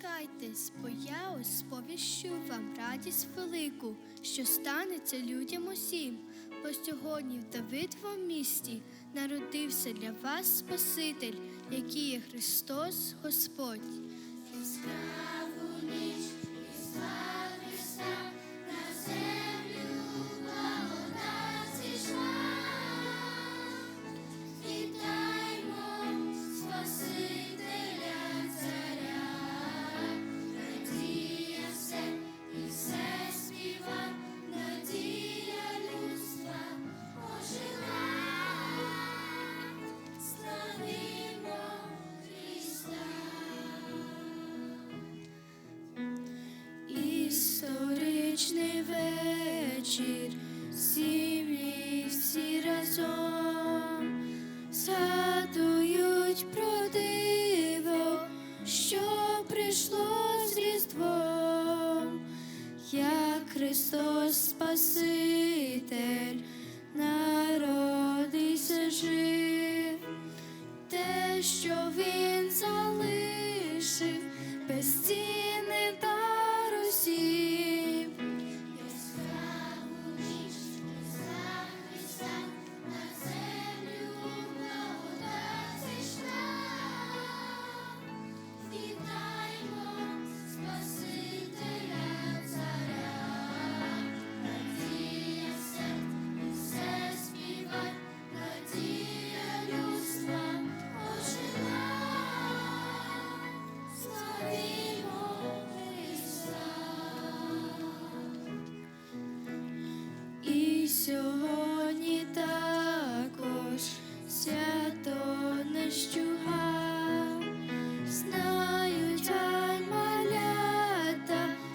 лякайтесь, бо я ось сповіщу вам радість велику, що станеться людям усім. Бо сьогодні в Давидовому місті народився для вас Спаситель, який є Христос Господь. Разом згадують про диво, що прийшло з Різдвом, як Христос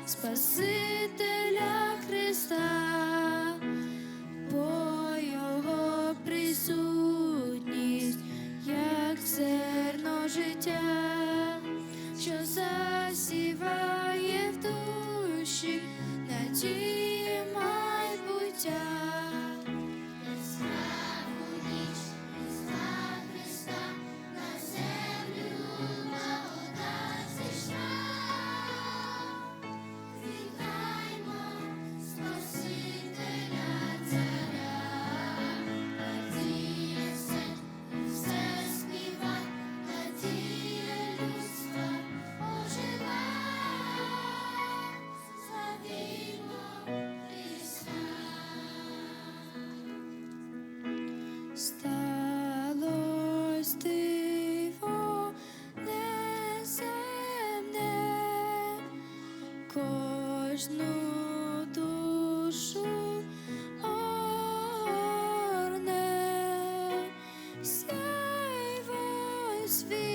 Спасителя Христа, по Його присутність, як зерно життя, що засіває в душі надію. atmosphere